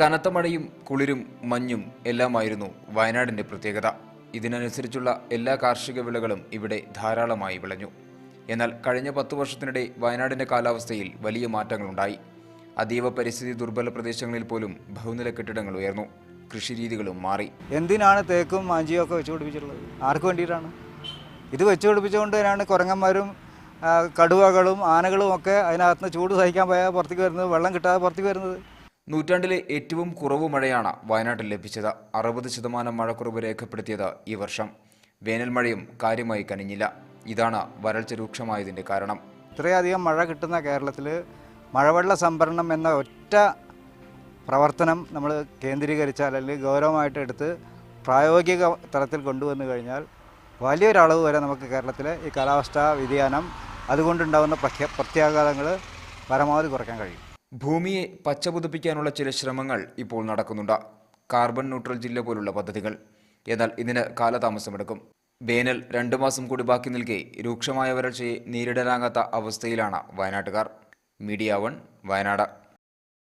കനത്ത മഴയും കുളിരും മഞ്ഞും എല്ലാമായിരുന്നു വയനാടിന്റെ പ്രത്യേകത. ഇതിനനുസരിച്ചുള്ള എല്ലാ കാർഷിക വിളകളും ഇവിടെ ധാരാളമായി വിളഞ്ഞു. എന്നാൽ കഴിഞ്ഞ പത്തു വർഷത്തിനിടെ വയനാടിന്റെ കാലാവസ്ഥയിൽ വലിയ മാറ്റങ്ങളുണ്ടായി. അതീവ പരിസ്ഥിതി ദുർബല പ്രദേശങ്ങളിൽ പോലും ബഹുനില കെട്ടിടങ്ങൾ ഉയർന്നു. കൃഷിരീതികളും മാറി. എന്തിനാണ് തേക്കും മാഞ്ചിയും ഒക്കെ വെച്ച് പിടിപ്പിച്ചിട്ടുള്ളത്? ആർക്ക് വേണ്ടിയിട്ടാണ്? ഇത് വെച്ച് പിടിപ്പിച്ചുകൊണ്ട് തന്നെയാണ് കുരങ്ങന്മാരും കടുവകളും ആനകളും ഒക്കെ അതിനകത്ത് ചൂട് സഹിക്കാൻ പോയാൽ പുറത്തേക്ക് വരുന്നത് വെള്ളം കിട്ടാതെ പുറത്തേക്ക് വരുന്നത്. നൂറ്റാണ്ടിലെ ഏറ്റവും കുറവ് മഴയാണ് വയനാട്ടിൽ ലഭിച്ചത്. അറുപത് ശതമാനം മഴക്കുറവ് രേഖപ്പെടുത്തിയത് ഈ വർഷം. വേനൽ മഴയും കാര്യമായി കനിഞ്ഞില്ല. ഇതാണ് വരൾച്ച രൂക്ഷമായതിന്റെ കാരണം. ഇത്രയധികം മഴ കിട്ടുന്ന കേരളത്തിൽ മഴവെള്ള സംഭരണം എന്ന ഒറ്റ പ്രവർത്തനം നമ്മൾ കേന്ദ്രീകരിച്ചാൽ അല്ലെങ്കിൽ ഗൗരവമായിട്ട് എടുത്ത് പ്രായോഗിക തലത്തിൽ കൊണ്ടുവന്നു കഴിഞ്ഞാൽ വലിയൊരളവ് വരെ നമുക്ക് കേരളത്തിലെ ഈ കാലാവസ്ഥാ വ്യതിയാനം അതുകൊണ്ടുണ്ടാകുന്ന പ്രത്യാഘാതങ്ങൾ പരമാവധി കുറയ്ക്കാൻ കഴിയും. ഭൂമിയെ പച്ചപുതുപ്പിക്കാനുള്ള ചില ശ്രമങ്ങൾ ഇപ്പോൾ നടക്കുന്നുണ്ട്. കാർബൺ ന്യൂട്രൽ ജില്ല പോലുള്ള പദ്ധതികൾ. എന്നാൽ ഇതിന് കാലതാമസമെടുക്കും. വേനൽ രണ്ടു മാസം കൂടി ബാക്കി നിൽക്കെ രൂക്ഷമായ വരൾച്ചയെ നേരിടാനാകാത്ത അവസ്ഥയിലാണ് വയനാട്ടുകാർ. Media one Wayanad.